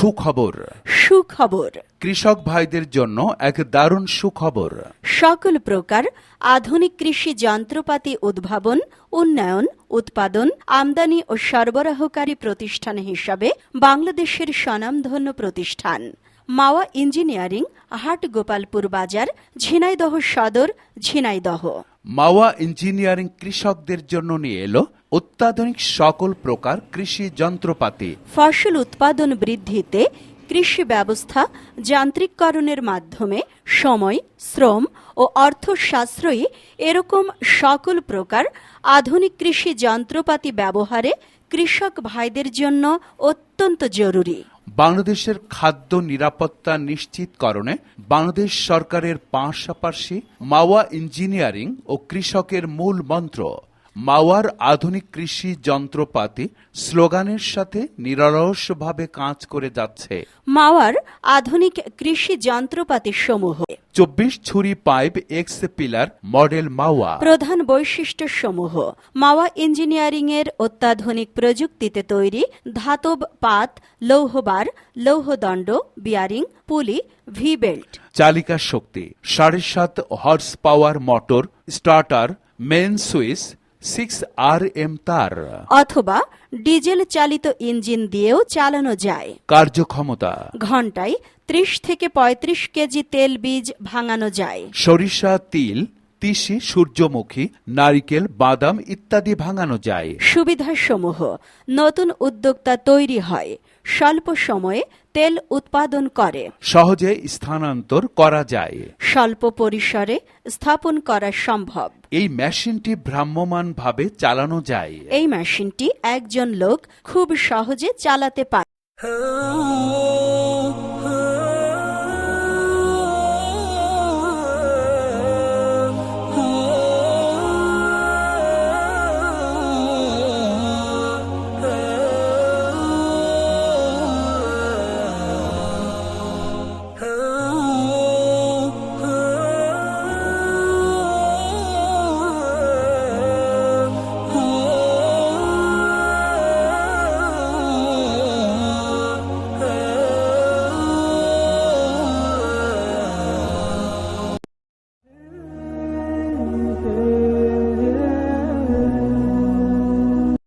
সুখবর। সুখবর। কৃষক ভাইদের জন্য এক দারুণ সুখবর। সকল প্রকার আধুনিক কৃষি যন্ত্রপাতি উদ্ভাবন উন্নয়ন উৎপাদন আমদানি ও সরবরাহকারী প্রতিষ্ঠান হিসাবে বাংলাদেশের স্বনামধন্য প্রতিষ্ঠান। মাওয়া ইঞ্জিনিয়ারিং হাট গোপালপুর বাজার ঝিনাইদহ সদর ঝিনাইদহ। মাওয়া ইঞ্জিনিয়ারিং কৃষকদের জন্য নিয়ে এলো অত্যাধুনিক সকল প্রকার কৃষি যন্ত্রপাতি। ফসল উৎপাদন বৃদ্ধিতে কৃষি ব্যবস্থা যান্ত্রিককরণের মাধ্যমে সময় শ্রম ও অর্থ সাশ্রয়ী এরকম সকল প্রকার আধুনিক কৃষি যন্ত্রপাতি ব্যবহারে কৃষক ভাইদের জন্য অত্যন্ত জরুরি। বাংলাদেশের খাদ্য নিরাপত্তা নিশ্চিতকরণে বাংলাদেশ সরকারের পাশাপাশি মাওয়া ইঞ্জিনিয়ারিং ও কৃষকের মূল মন্ত্র, মাওয়ার আধুনিক কৃষি যন্ত্রপাতি স্লোগানের সাথে নিরলসভাবে কাজ করে যাচ্ছে। মাওয়ার আধুনিক কৃষি যন্ত্রপাতি সমূহ চব্বিশ ছুরি পাইপ এক্স পিলার মডেল মাওয়া। প্রধান বৈশিষ্ট্য সমূহ মাওয়া ইঞ্জিনিয়ারিং এর অত্যাধুনিক প্রযুক্তিতে তৈরি ধাতব পাত লৌহবার লৌহদণ্ড বিয়ারিং পুলি ভি বেল্ট চালিকা শক্তি সাড়ে সাত horse power motor starter main switch six আর এম তার অথবা ডিজেল চালিত ইঞ্জিন দিয়েও চালানো যায়। কার্যক্ষমতা ঘন্টায় ত্রিশ থেকে ৩৫ কেজি তেল বীজ ভাঙানো যায়। সরিষা তিল তিসি সূর্যমুখী নারিকেল বাদাম ইত্যাদি ভাঙানো যায়। সুবিধাসমূহ। নতুন উদ্যোক্তা তৈরি হয়। স্বল্প সময়ে তেল উৎপাদন করে। সহজে স্থানান্তর করা যায়। স্বল্প পরিসরে স্থাপন করা সম্ভব। এই মেশিনটি ভ্রাম্যমানভাবে চালানো যায়। এই মেশিনটি একজন লোক খুব সহজে চালাতে পারে।